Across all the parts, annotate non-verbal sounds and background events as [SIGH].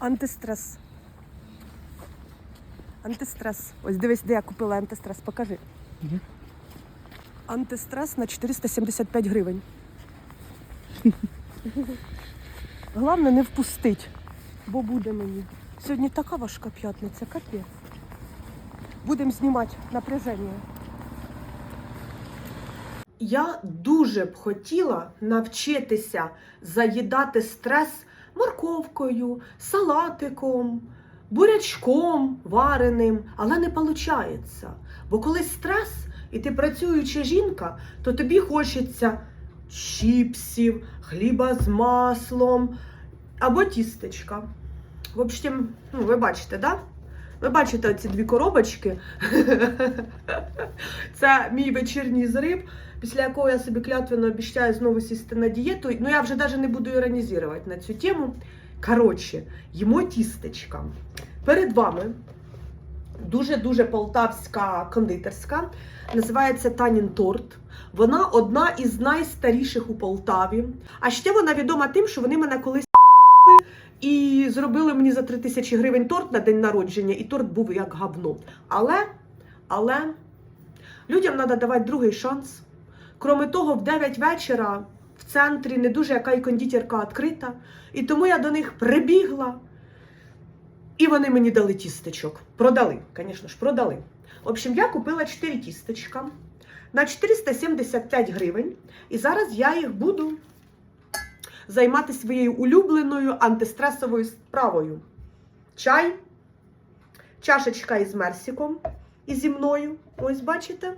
Антистрес. Антистрес. Ось дивись, де я купила антистрес. Покажи. Де? Антистрес на 475 гривень. Головне не впустить, бо буде мені. Сьогодні така важка п'ятниця, капець. Будемо знімати напряження. Я дуже б хотіла навчитися заїдати стрес морковкою, салатиком, бурячком вареним, але не виходить. Бо коли стрес, і ти працююча жінка, то тобі хочеться чіпсів, хліба з маслом або тістечка. В общем, ну, ви бачите, да? Ви бачите ці дві коробочки. [LAUGHS] Це мій вечірній зрив, після якого я собі клятвенно обіцяю знову сісти на дієту. Ну я вже навіть не буду іронізувати на цю тему. Коротше, їмо тістечка. Перед вами дуже-дуже полтавська кондитерська. Називається Танін торт. Вона одна із найстаріших у Полтаві. А ще вона відома тим, що вони мене колись [LAUGHS] і зробили мені за 3 тисячі гривень торт на день народження, і торт був як говно. Але, але людям треба давати другий шанс. Кроме того, в 9 вечора в центрі не дуже яка й кондитерка відкрита. І тому я до них прибігла. І вони мені дали тістечок. Продали, звісно ж, продали. В общем, я купила 4 тістечка на 475 гривень. І зараз я їх буду займатися своєю улюбленою антистресовою справою. Чай, чашечка із мерсиком і зі мною. Ось бачите.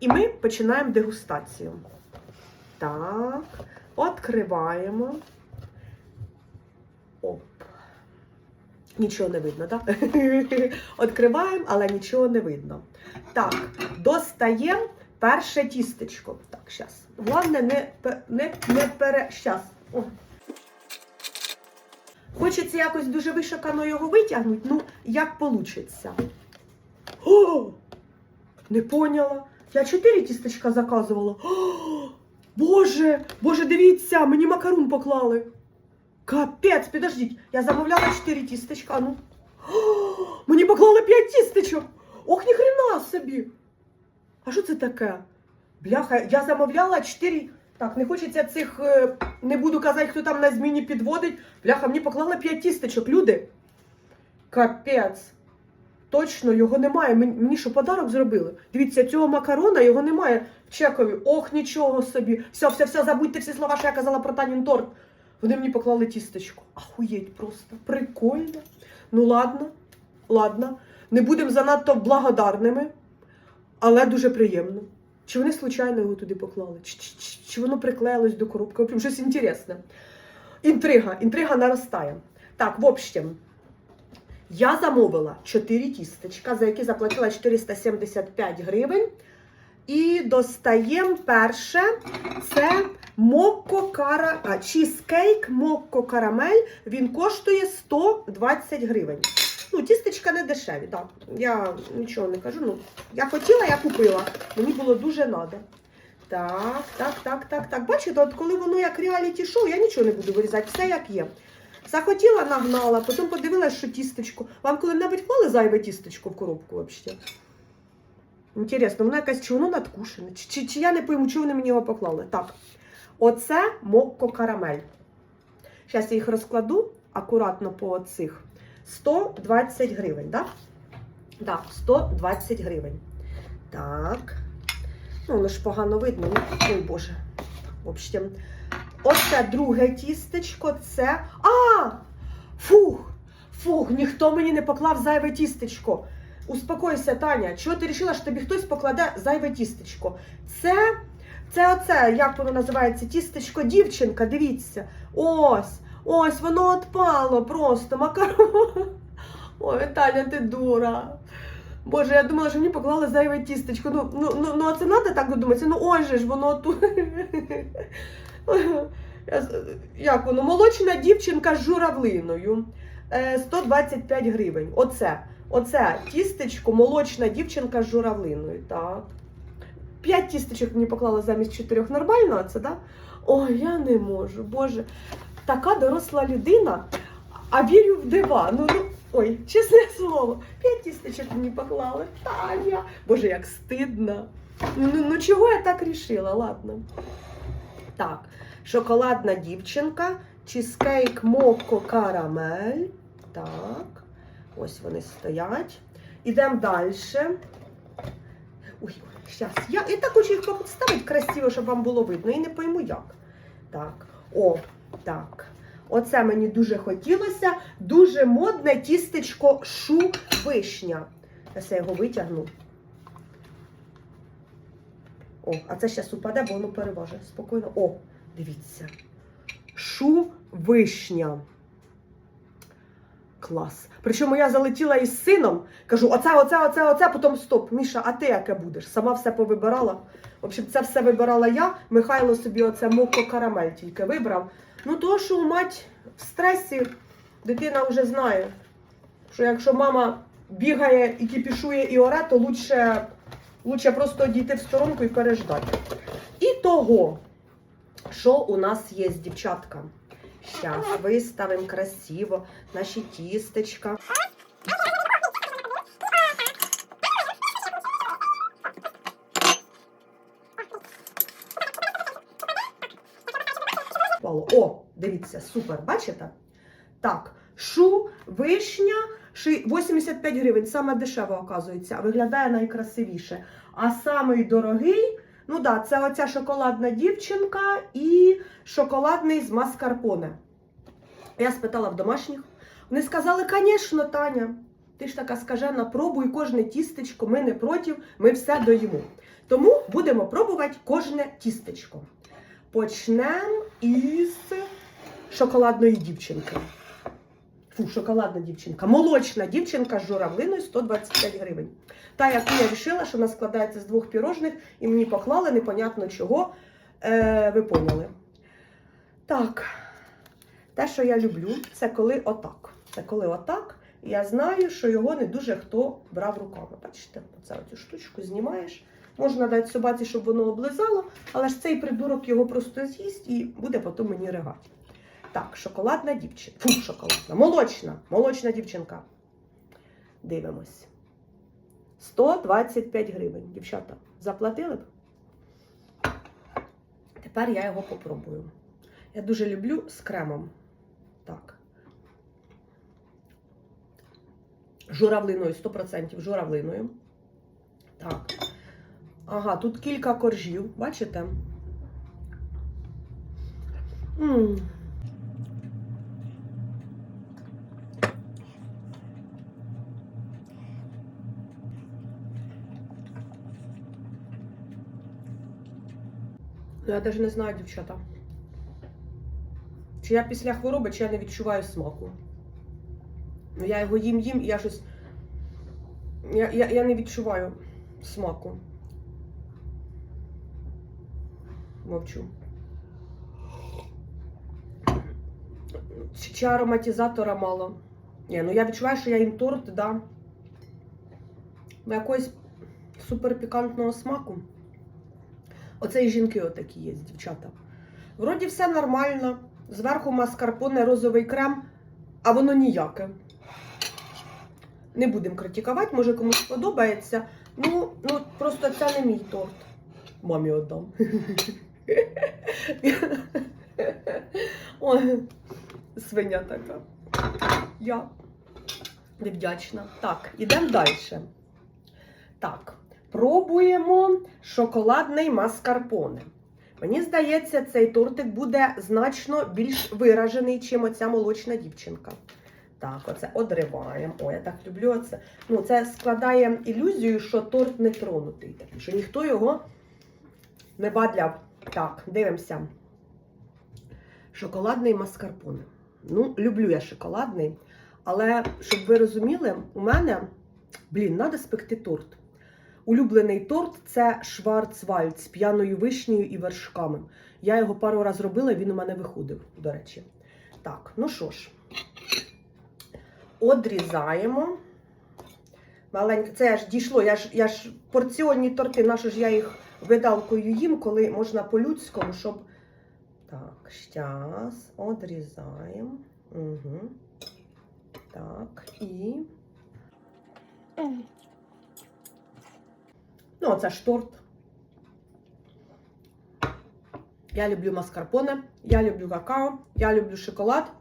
І ми починаємо дегустацію. Так, відкриваємо. Оп. Нічого не видно, так? [LAUGHS] Відкриваємо, але нічого не видно. Так, достаємо перше тістечко. Так, зараз. Головне, не, не, не пере. Щас. О. Хочеться якось дуже вишукано його витягнути, ну, як получиться. О! Не поняла. Я чотири тістечка заказувала. О! [GASPS] Боже, боже, дивіться, мені макарун поклали. Капець, підождіть, я замовляла 4 тістечка, ну. О, [GASPS] мені поклали 5 тістечок. Ох, ніхрена собі. А що це таке? Бляха, я замовляла 4. Так, не хочеться цих, е, не буду казати, хто там на зміні підводить. Бляха, мені поклали 5 тістечок, люди. Капець. Точно, його немає. Мені, що, подарок зробили? Дивіться, цього макарона його немає в чекові. Ох, нічого собі. Все, все, все, забудьте всі слова, що я казала про Танін торт. Вони мені поклали тістечко. Ахуєть просто. Прикольно. Ну ладно, ладно. Не будемо занадто благодарними, але дуже приємно. Чи вони случайно його туди поклали? Чи, чи, чи, чи воно приклеїлось до коробки? Щось інтересне. Інтрига, інтрига наростає. Так, в общем, я замовила 4 тістечка, за які заплатила 475 гривень. І достаємо перше. Це Мокко кара... а, чізкейк Мокко карамель. Він коштує 120 гривень. Ну, тістечка не дешеві, так. Я нічого не кажу. Ну, я хотіла, я купила. Мені було дуже надо. Так, так, так, так, так. Бачите, от коли воно як реаліті шоу, я нічого не буду вирізати, все як є. Захотіла, нагнала, потім подивилась, що тістечко. Вам коли-небудь клали зайве тістечко в коробку взагалі? Інтересно, воно якась чи воно надкушене, чи, чи, чи я не пойму, чого вони мені його поклали. Так, оце мокко карамель. Зараз я їх розкладу акуратно по оцих. 120 гривень, так? Так, 120 гривень. Так. Ну, воно ж погано видно. Ну, ой Боже. В общем, оце друге тістечко, це. А! Фух! Фух, ніхто мені не поклав зайве тістечко. Успокойся, Таня. Чого ти вирішила, що тобі хтось покладе зайве тістечко? Це, це оце, як воно називається, тістечко дівчинка, дивіться. Ось, ось, воно отпало просто, макарон. Ой, Таня, ти дура. Боже, я думала, що мені поклали зайве тістечко. Ну, ну, ну, ну а це треба так додуматися? Ну ось же ж воно тут. Як воно? Молочна дівчинка з журавлиною. Е, 125 гривень. Оце. Оце тістечко, молочна дівчинка з журавлиною. Так. П'ять тістечок мені поклали замість чотирьох. Нормально це, так? Ой, я не можу. Боже. Така доросла людина. а вірю в дива. Ну, ну, ой, чесне слово, п'ять тістечок мені поклали. Таня. Боже, як стидно. Ну, ну чого я так рішила? Ладно. Так, шоколадна дівчинка, чизкейк моко карамель. Так, ось вони стоять. Ідемо далі. Ой, щас. Я, я так хочу їх поставити красиво, щоб вам було видно. І не пойму як. Так, о, так. Оце мені дуже хотілося. Дуже модне тістечко шу вишня. Зараз я його витягну. О, а це зараз упаде, бо воно переважить. Спокійно. О, дивіться. Шу вишня. Клас. Причому я залетіла із сином, кажу: оце, оце, оце, оце, потім стоп. Міша, а ти яке будеш? Сама все повибирала. В общем, це все вибирала я. Михайло собі оце моко карамель тільки вибрав. Ну, то, що мать в стресі, дитина вже знає, що якщо мама бігає і кіпішує і оре, то лучше, лучше просто дійти в сторонку і переждати. І того, що у нас є, дівчатка. Зараз виставимо красиво наші тістечка. О, дивіться, супер, бачите? Так, шу, вишня, 85 гривень, саме дешево, оказується, виглядає найкрасивіше. А самий дорогий, ну да, це оця шоколадна дівчинка і шоколадний з маскарпоне. Я спитала в домашніх. Вони сказали, звісно, Таня, ти ж така скажена, пробуй кожне тістечко, ми не проти, ми все доїмо. Тому будемо пробувати кожне тістечко. Почнемо із шоколадної дівчинки. Фу, шоколадна дівчинка. Молочна дівчинка з журавлиною 125 гривень. Та, яку я вирішила, що вона складається з двох пірожних, і мені поклали непонятно чого. Е, ви поняли. Так. Те, що я люблю, це коли отак. Це коли отак. Я знаю, що його не дуже хто брав руками. Бачите, оцю штучку знімаєш. Можна дати собаці, щоб воно облизало, але ж цей придурок його просто з'їсть і буде потім мені ригати. Так, шоколадна дівчинка. Фу, шоколадна. Молочна. Молочна дівчинка. Дивимось. 125 гривень. Дівчата, заплатили б? Тепер я його попробую. Я дуже люблю з кремом. Так. Журавлиною, 100% журавлиною. Так. Ага, тут кілька коржів, бачите? М. я навіть не знаю, дівчата. Чи я після хвороби, чи я не відчуваю смаку. Ну, я його їм їм, і я щось. Я, я, я не відчуваю смаку. Мовчу. Чи, ароматизатора мало? Ні, ну я відчуваю, що я їм торт дам якогось суперпікантного смаку. Оце і жінки отакі є, дівчата. Вроді все нормально. Зверху маскарпоне, розовий крем, а воно ніяке. Не будемо критикувати, може комусь подобається. Ну, ну просто це не мій торт. Мамі віддам. Ой, свиня така. Я невдячна. Так, ідемо далі. Так, пробуємо шоколадний маскарпоне. Мені здається, цей тортик буде значно більш виражений, чим оця молочна дівчинка. Так, оце одриваємо. О, я так люблю оце. Ну, це складає ілюзію, що торт не тронутий, що ніхто його не бадляв. Так, дивимося. Шоколадний маскарпоне. Ну, люблю я шоколадний, але щоб ви розуміли, у мене, блін, треба спекти торт. Улюблений торт це Шварцвальд з п'яною вишнею і вершками. Я його пару разів робила, він у мене виходив, до речі. Так, ну що ж, одрізаємо. Маленьке, це ж дійшло, я ж, я ж порціонні торти, нащо ж я їх видалкою їм, коли можна по-людському, щоб. Так, щас, одрізаємо. Угу. Так, і. Ну, оце ж торт. Я люблю маскарпоне, я люблю какао, я люблю шоколад.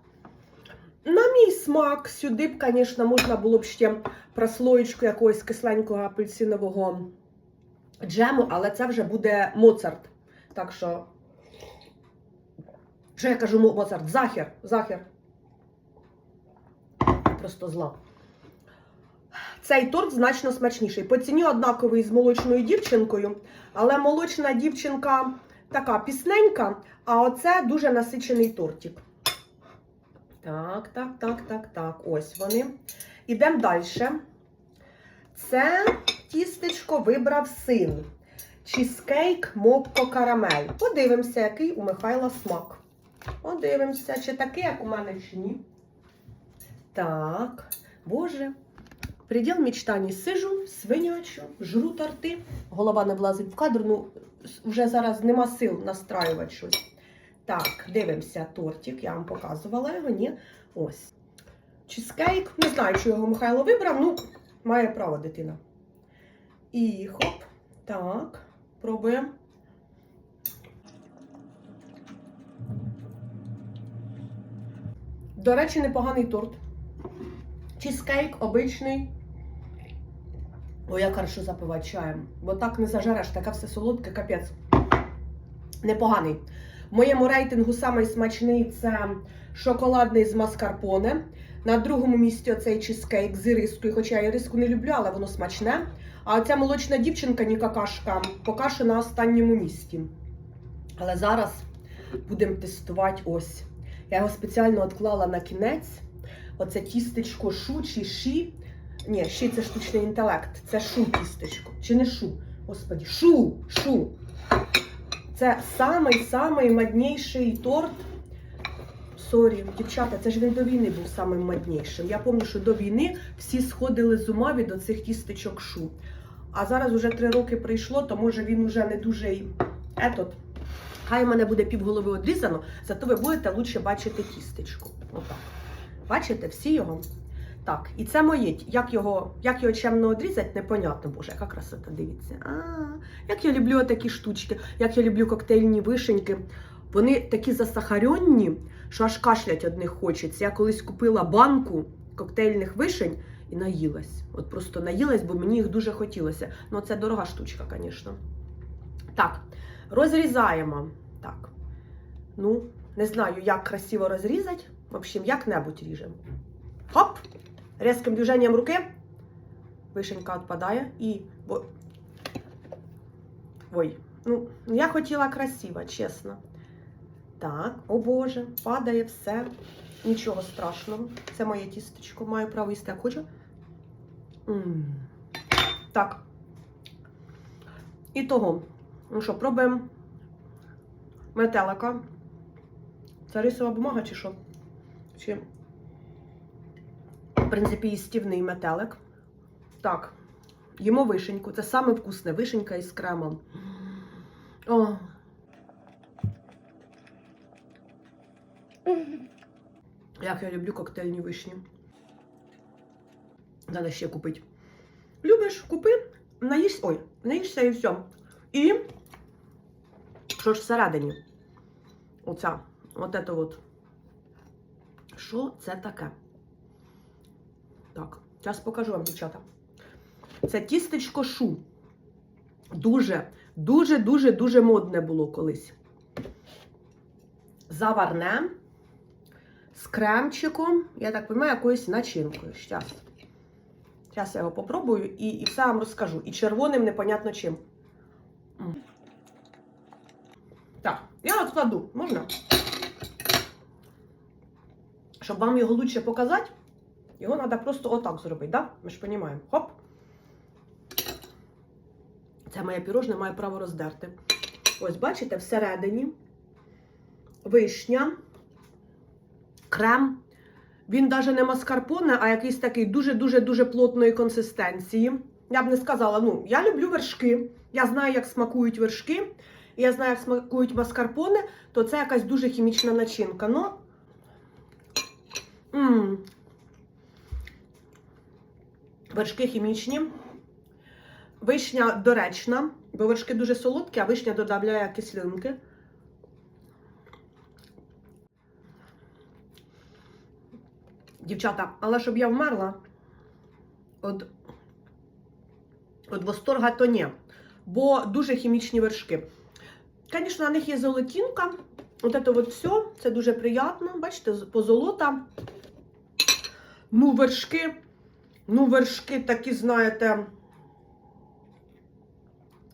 На мій смак сюди б, звісно, можна було б ще прослоєчку якогось кисленького апельсинового джему, але це вже буде Моцарт. Так що, що я кажу Моцарт? Захер, захер. Просто зла. Цей торт значно смачніший. По ціні однаковий з молочною дівчинкою, але молочна дівчинка така пісненька, а оце дуже насичений тортик. Так, так, так, так, так. Ось вони. Ідемо далі. Це тістечко вибрав син. Чізкейк мокко карамель. Подивимося, який у Михайла смак. Подивимося, чи такий, як у мене, чи ні. Так, боже. Приділ мечтаний. Сижу, свинячу, жру торти. Голова не влазить в кадр, ну вже зараз нема сил настраювати щось. Так, дивимося тортик, я вам показувала його, ні. Ось. Чізкейк. Не знаю, чи його Михайло вибрав, ну, має право дитина. І хоп. Так, пробуємо. До речі, непоганий торт. Чізкейк обичний. Ой, як хорошо запивати чаєм. Бо так не зажареш, таке все солодке, капець. Непоганий. В моєму рейтингу самий смачний це шоколадний з маскарпоне. На другому місці оцей чизкейк з ірискою, хоча я іриску не люблю, але воно смачне. А оця молочна дівчинка, ні какашка, поки що на останньому місці. Але зараз будемо тестувати ось. Я його спеціально відклала на кінець. Оце тістечко шу чи ші. Ні, ші це штучний інтелект. Це шу тістечко. Чи не шу? Господі, шу, шу. Це самий-самий модніший торт. Сорі, дівчата, це ж він до війни був самим моднішим. Я пам'ятаю, що до війни всі сходили з ума від оцих тістечок шу. А зараз уже три роки прийшло, то може він уже не дуже й етот. Хай у мене буде півголови одрізано, зато ви будете лучше бачити тістечко. Отак. Бачите, всі його. Так, і це моє. Як його, як його чемно одрізати, непонятно, боже, яка красота, дивіться. А, як я люблю такі штучки, як я люблю коктейльні вишеньки. Вони такі засахаренні, що аж кашлять од них хочеться. Я колись купила банку коктейльних вишень і наїлась. От просто наїлась, бо мені їх дуже хотілося. Ну, це дорога штучка, звісно. Так, розрізаємо. Так. Ну, не знаю, як красиво розрізати. В общем, як-небудь ріжемо. Хоп! Резким движенням руки. Вишенька відпадає і. Ой. Ну, я хотіла красиво, чесно. Так, о Боже, падає все. Нічого страшного. Це моє тістечко. Маю право їсти, як хочу. М. Так. І того. Ну що, пробуємо метелика. Це рисова бумага чи що? Чи, в принципі, їстівний метелик. Так, їмо вишеньку. Це саме вкусне вишенька із кремом. О. Як я люблю коктейльні вишні. Треба ще купити. Любиш, купи, наїшся, ой, наїшся і все. І що ж всередині? Оця, от це от. Що це таке? Так, зараз покажу вам, дівчата. Це тістечко шу. Дуже, дуже, дуже, модне було колись. Заварне з кремчиком, я так розумію, якоюсь начинкою. Щас. Зараз я його попробую і, і все вам розкажу. І червоним непонятно чим. Так, я откладу, можна? Щоб вам його лучше показати, його треба просто отак зробити, да? Ми ж розуміємо. Хоп. Це моє пірожне має право роздерти. Ось, бачите, всередині вишня, крем. Він навіть не маскарпоне, а якийсь такий дуже-дуже-дуже плотної консистенції. Я б не сказала, ну, я люблю вершки. Я знаю, як смакують вершки. Я знаю, як смакують маскарпоне, то це якась дуже хімічна начинка. Ну, Вершки хімічні. Вишня доречна, бо вершки дуже солодкі, а вишня додає кислинки. Дівчата, але щоб я вмерла від, від восторга, то ні. Бо дуже хімічні вершки. Звісно, на них є золотінка. От це от все, це дуже приємно. Бачите, позолота. Ну, вершки. Ну, вершки такі, знаєте.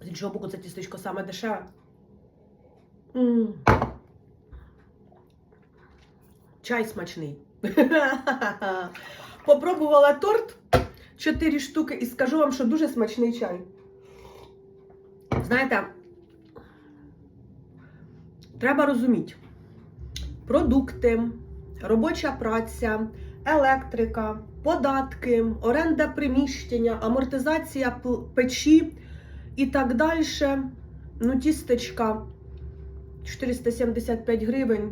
З іншого боку, це тістечко саме дешеве. М. Чай смачний. [LAUGHS] Попробувала торт 4 штуки і скажу вам, що дуже смачний чай. Знаєте, треба розуміти. Продукти, робоча праця, електрика, податки, оренда приміщення, амортизація печі і так далі. Ну, тістечка 475 гривень.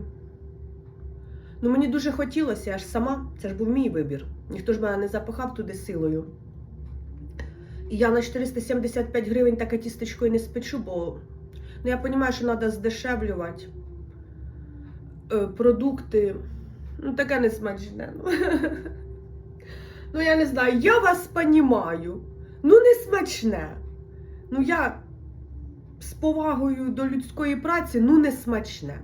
Ну, мені дуже хотілося, я ж сама, це ж був мій вибір. Ніхто ж мене не запихав туди силою. І я на 475 гривень таке тістечко і не спечу, бо ну, я розумію, що треба здешевлювати е, продукти. Ну, таке не смачне. Ну. [LAUGHS] ну, я не знаю, я вас понімаю. Ну, не смачне. Ну, я з повагою до людської праці, ну, не смачне.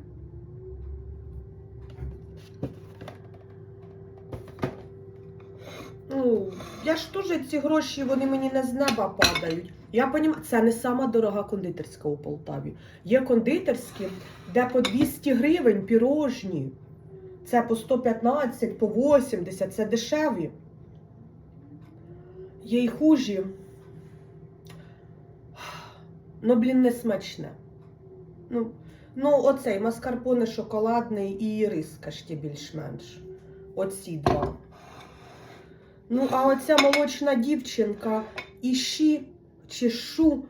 Ну, я ж теж ці гроші, вони мені не з неба падають. Я розумію, це не сама дорога кондитерська у Полтаві. Є кондитерські, де по 200 гривень пірожні. Це по 115, по 80, це дешеві. Є й хужі. Ну, блін, не смачне. Ну, ну оцей маскарпоне шоколадний і риска ще більш-менш. Оці два. Ну, а оця молочна дівчинка і щі, чи шу,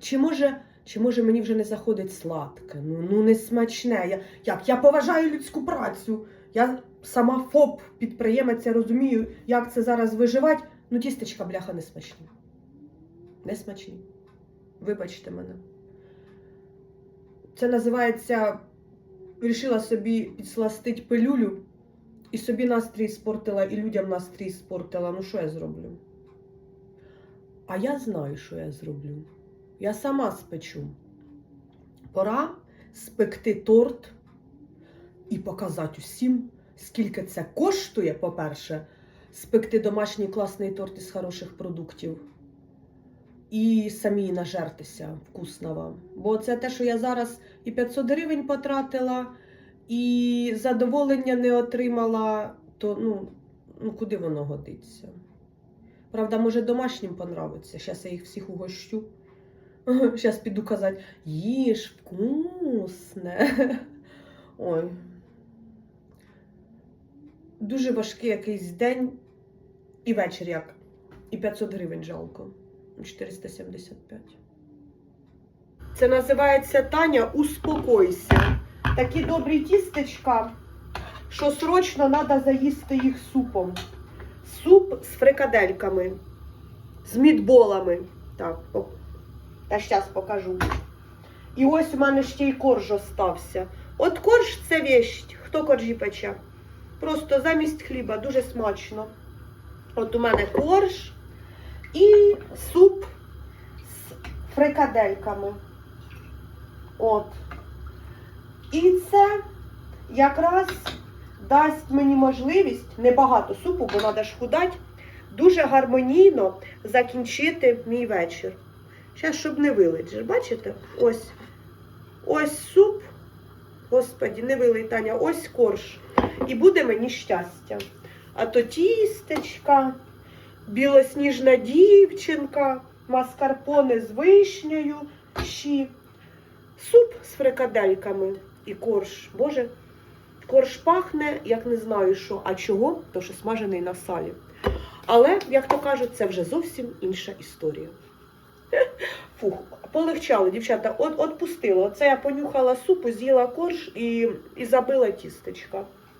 чи може, чи може мені вже не заходить сладке? Ну, ну не смачне. Я, як? Я поважаю людську працю. Я сама ФОП, підприємець, я розумію, як це зараз виживати. Ну, тістечка, бляха, не смачні. Не. Вибачте мене. Це називається. Вирішила собі підсластить пилюлю. І собі настрій спортила, і людям настрій спортила. Ну що я зроблю? А я знаю, що я зроблю. Я сама спечу. Пора спекти торт і показати усім, скільки це коштує, по-перше, спекти домашній класний торт із хороших продуктів. І самі нажертися вкусно вам. Бо це те, що я зараз і 500 гривень потратила, і задоволення не отримала, то ну, ну куди воно годиться? Правда, може домашнім понравиться. Зараз я їх всіх угощу. [LAUGHS] Зараз піду казати, їж вкусне. [LAUGHS] Ой. Дуже важкий якийсь день і вечір як. І 500 гривень жалко. 475. Це називається Таня Успокойся. Такі добрі тістечка, що срочно треба заїсти їх супом. Суп з фрикадельками, з мідболами. Так, о, та зараз покажу. І ось у мене ще й корж остався. От корж це вещь. Хто коржі пече? Просто замість хліба, дуже смачно. От у мене корж і суп з фрикадельками. От. І це якраз дасть мені можливість, небагато супу, бо треба ж худати, дуже гармонійно закінчити мій вечір. Зараз, щоб не вилить. Бачите? Ось. Ось суп. Господі, не вилий, Таня, ось корж. І буде мені щастя. А то тістечка, білосніжна дівчинка, маскарпоне з вишнею, щі. Суп з фрикадельками і корж. Боже, корж пахне, як не знаю що. А чого? То що смажений на салі. Але, як то кажуть, це вже зовсім інша історія. [LAUGHS] Фух, полегчало, дівчата, от, отпустило. Оце я понюхала супу, з'їла корж і, і забила тістечка.